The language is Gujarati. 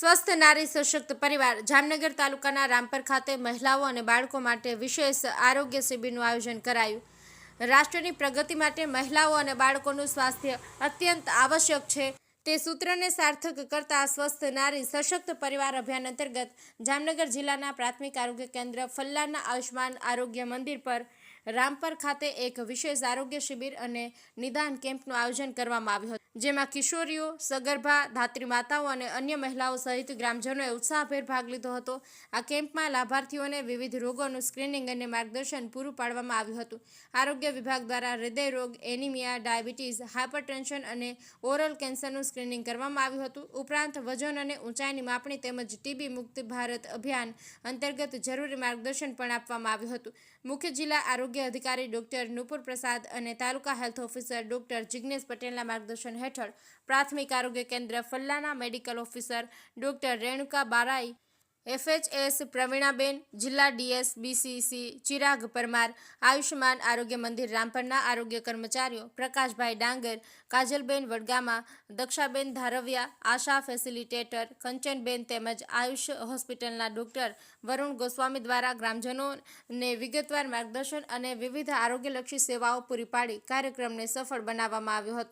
સ્વસ્થ, નારી, સશક્ત પરિવાર. જામનગર તાલુકાના રામપર ખાતે મહિલાઓ અને બાળકો માટે વિશેષ આરોગ્ય શિબિરનું આયોજન કરાયું. રાષ્ટ્રની પ્રગતિ માટે મહિલાઓ અને બાળકોનું સ્વાસ્થ્ય અત્યંત આવશ્યક છે. તે સૂત્રને સાર્થક કરતા સ્વસ્થ નારી સશક્ત પરિવાર અભિયાન અંતર્ગત જામનગર જિલ્લાના પ્રાથમિક આરોગ્ય કેન્દ્ર ફલ્લાના આયુષ્માન આરોગ્ય મંદિર પર રામપર ખાતે એક વિશેષ આરોગ્ય શિબિર અને નિદાન કેમ્પનું આયોજન કરવામાં આવ્યું હતું. જેમાં કિશોરીઓ, સગર્ભા ધાત્રી માતાઓ અને અન્ય મહિલાઓ સહિત ગ્રામજનોએ ઉત્સાહભેર ભાગ લીધો હતો. આ કેમ્પમાં લાભાર્થીઓને વિવિધ રોગોનું સ્ક્રીનિંગ અને માર્ગદર્શન પૂરું પાડવામાં આવ્યું હતું. આરોગ્ય વિભાગ દ્વારા હૃદયરોગ, એનિમિયા, ડાયાબિટીસ હાઇપરટેન્શન અને ઓરલ કેન્સરનું સ્ક્રીનિંગ કરવામાં આવ્યું હતું. ઉપરાંત વજન અને ઊંચાઈની માપણી તેમજ ટીબી મુક્ત ભારત અભિયાન અંતર્ગત જરૂરી માર્ગદર્શન પણ આપવામાં આવ્યું હતું. મુખ્ય જિલ્લા આરોગ્ય અધિકારી ડોક્ટર નુપુર પ્રસાદ અને taluka health officer doctor Jignesh પટેલના માર્ગદર્શન હેઠળ પ્રાથમિક આરોગ્ય કેન્દ્ર ફલ્લાના medical officer doctor Renuka Barai FHS Pravinaben, જિલ્લા ડીએસ, બીસીસી, ચિરાગ પરમાર, આયુષ્યમાન આરોગ્ય મંદિર રામપરના આરોગ્ય કર્મચારીઓ, પ્રકાશભાઈ ડાંગર, કાજલબેન વડગામા, દક્ષાબેન ધારવિયા, આશા ફેસિલિટેટર, કંચનબેન તેમજ આયુષ હોસ્પિટલના ડોક્ટર વરુણ ગોસ્વામી દ્વારા ગ્રામજનોને વિગતવાર માર્ગદર્શન અને વિવિધ આરોગ્યલક્ષી સેવાઓ પૂરી પાડી કાર્યક્રમને સફળ બનાવવામાં આવ્યો હતો.